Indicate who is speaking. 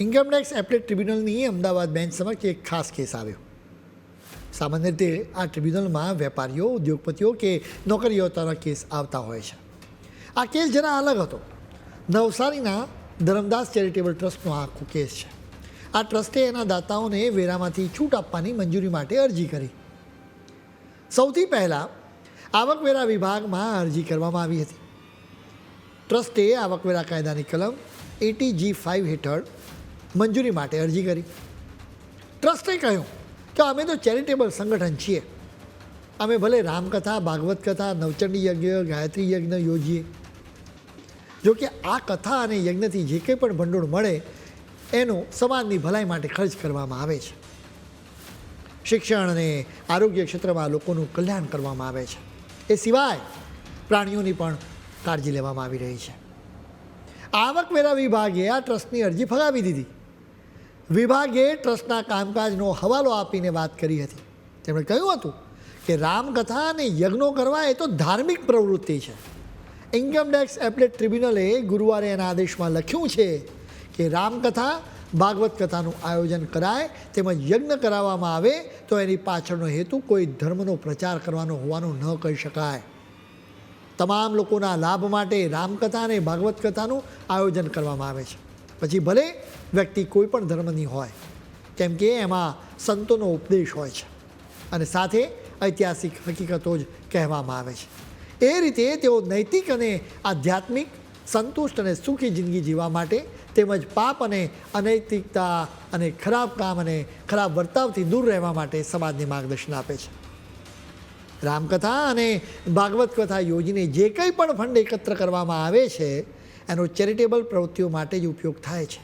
Speaker 1: Income tax appellate ટ્રિબ્યુનલની Ahmedabad bench સમક્ષ એક ખાસ કેસ આવ્યો. સામાન્ય રીતે આ ટ્રિબ્યુનલમાં વેપારીઓ, ઉદ્યોગપતિઓ કે નોકરીઓતાના કેસ આવતા હોય છે. આ કેસ જરા અલગ હતો. નવસારીના ધરમદાસ ચેરિટેબલ ટ્રસ્ટનો આખો કેસ છે. આ ટ્રસ્ટે એના દાતાઓને વેરામાંથી છૂટ આપવાની મંજૂરી માટે અરજી કરી. સૌથી પહેલાં આવકવેરા વિભાગમાં અરજી કરવામાં આવી હતી. ટ્રસ્ટે આવકવેરા કાયદાની કલમ એટી જી ફાઇવ હેઠળ મંજૂરી માટે અરજી કરી. ટ્રસ્ટે કહ્યું કે અમે તો ચેરિટેબલ સંગઠન છીએ. અમે ભલે રામકથા ભાગવત કથા નવચંડી યજ્ઞ, ગાયત્રી યજ્ઞ યોજીએ. જોકે આ કથા અને યજ્ઞથી જે કંઈ પણ ભંડોળ મળે, એનો સમાજની ભલાઈ માટે ખર્ચ કરવામાં આવે છે. શિક્ષણ અને આરોગ્ય ક્ષેત્રમાં લોકોનું કલ્યાણ કરવામાં આવે છે. એ સિવાય પ્રાણીઓની પણ કાળજી લેવામાં આવી રહી છે. આવકવેરા વિભાગે આ ટ્રસ્ટની અરજી ફગાવી દીધી. વિભાગે ટ્રસ્ટના કામકાજનો હવાલો આપીને વાત કરી હતી. તેમણે કહ્યું હતું કે રામકથા અને યજ્ઞો કરવા એ તો ધાર્મિક પ્રવૃત્તિ છે. ઇન્કમટેક્સ એપ્લેટ ટ્રિબ્યુનલે ગુરુવારે એના આદેશમાં લખ્યું છે કે રામકથા ભાગવત કથાનું આયોજન કરાય તેમજ યજ્ઞ કરાવવામાં આવે તો એની પાછળનો હેતુ કોઈ ધર્મનો પ્રચાર કરવાનો હોવાનું ન કહી શકાય. તમામ લોકોના લાભ માટે રામકથા અને ભાગવત કથાનું આયોજન કરવામાં આવે છે. પછી ભલે વ્યક્તિ કોઈ પણ ધર્મની હોય, કેમ કે એમાં સંતોનો ઉપદેશ હોય છે અને સાથે ઐતિહાસિક હકીકતો જ કહેવામાં આવે છે. એ રીતે તેઓ નૈતિક અને આધ્યાત્મિક, સંતુષ્ટ અને સુખી જિંદગી જીવવા માટે તેમજ પાપ અને અનૈતિકતા અને ખરાબ કામ અને ખરાબ વર્તાવથી દૂર રહેવા માટે સમાજને માર્ગદર્શન આપે છે. રામકથા અને ભાગવત કથા યોજીને જે કંઈ પણ ફંડ એકત્ર કરવામાં આવે છે એનો ચેરિટેબલ પ્રવૃત્તિઓ માટે જ ઉપયોગ થાય છે.